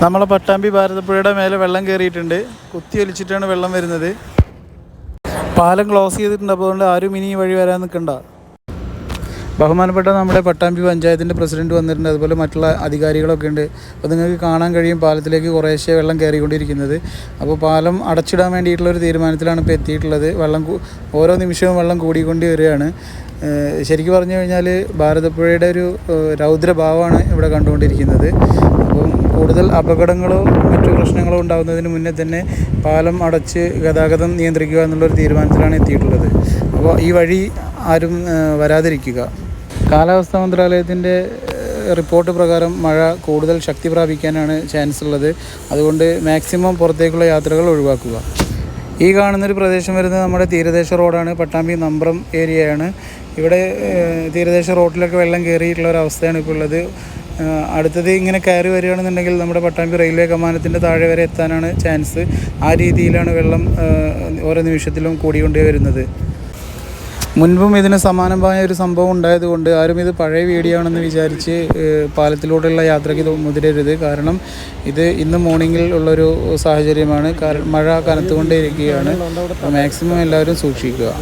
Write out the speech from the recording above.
നമ്മളെ പട്ടാമ്പി ഭാരതപ്പുഴയുടെ മേലെ വെള്ളം കയറിയിട്ടുണ്ട് കുത്തി ഒലിച്ചിട്ടാണ് വെള്ളം വരുന്നത്. പാലം ക്ലോസ് ചെയ്തിട്ടുണ്ട്. അതുകൊണ്ട് ആരും ഇനി വഴി വരാൻ നിൽക്കണ്ട. ബഹുമാനപ്പെട്ട നമ്മുടെ പട്ടാമ്പി പഞ്ചായത്തിന്റെ പ്രസിഡന്റ് വന്നിട്ടുണ്ട്. അതുപോലെ മറ്റുള്ള അധികാരികളൊക്കെ ഉണ്ട്. അപ്പോൾ നിങ്ങൾക്ക് കാണാൻ കഴിയും പാലത്തിലേക്ക് കുറേശ്ശെ വെള്ളം കയറിക്കൊണ്ടിരിക്കുന്നത്. അപ്പോൾ പാലം അടച്ചിടാൻ വേണ്ടിയിട്ടുള്ള ഒരു തീരുമാനത്തിലാണ് ഇപ്പോൾ എത്തിയിട്ടുള്ളത്. വെള്ളം ഓരോ നിമിഷവും വെള്ളം കൂടിക്കൊണ്ടി വരികയാണ്. ശരിക്കും പറഞ്ഞു കഴിഞ്ഞാൽ ഭാരതപ്പുഴയുടെ ഒരു രൗദ്രഭാവമാണ് ഇവിടെ കണ്ടുകൊണ്ടിരിക്കുന്നത്. അപ്പം കൂടുതൽ അപകടങ്ങളോ മറ്റു പ്രശ്നങ്ങളോ ഉണ്ടാകുന്നതിന് മുന്നേ തന്നെ പാലം അടച്ച് ഗതാഗതം നിയന്ത്രിക്കുക എന്നുള്ളൊരു തീരുമാനത്തിലാണ് എത്തിയിട്ടുള്ളത്. അപ്പോൾ ഈ വഴി ആരും വരാതിരിക്കുക. കാലാവസ്ഥാ മന്ത്രാലയത്തിന്റെ റിപ്പോർട്ട് പ്രകാരം മഴ കൂടുതൽ ശക്തി പ്രാപിക്കാനാണ് ചാൻസ് ഉള്ളത്. അതുകൊണ്ട് മാക്സിമം പുറത്തേക്കുള്ള യാത്രകൾ ഒഴിവാക്കുക. ഈ കാണുന്നൊരു പ്രദേശം വരുന്നത് നമ്മുടെ തീരദേശ റോഡാണ്. പട്ടാമ്പി നമ്പ്രം ഏരിയയാണ്. ഇവിടെ തീരദേശ റോഡിലൊക്കെ വെള്ളം കയറിയിട്ടുള്ള ഒരു അവസ്ഥയാണ് ഇപ്പോൾ ഉള്ളത്. അടുത്തത് ഇങ്ങനെ കയറി വരികയാണെന്നുണ്ടെങ്കിൽ നമ്മുടെ പട്ടാമ്പി റെയിൽവേ കമാനത്തിന്റെ താഴെ വരെ എത്താനാണ് ചാൻസ്. ആ രീതിയിലാണ് വെള്ളം ഓരോ നിമിഷത്തിലും കൂടിക്കൊണ്ടേ വരുന്നത്. മുൻപും ഇതിന് സമാനമായ ഒരു സംഭവം ഉണ്ടായതുകൊണ്ട് ആരും ഇത് പഴയ വീഡിയോ ആണെന്ന് വിചാരിച്ച് പാലത്തിലൂടെയുള്ള യാത്രയ്ക്ക് മുതിരരുത്. കാരണം ഇത് ഇന്ന് മോർണിംഗിൽ ഉള്ളൊരു സാഹചര്യമാണ്. മഴ കനത്തുകൊണ്ടേ ഇരിക്കുകയാണ് മാക്സിമം എല്ലാവരും സൂക്ഷിക്കുക.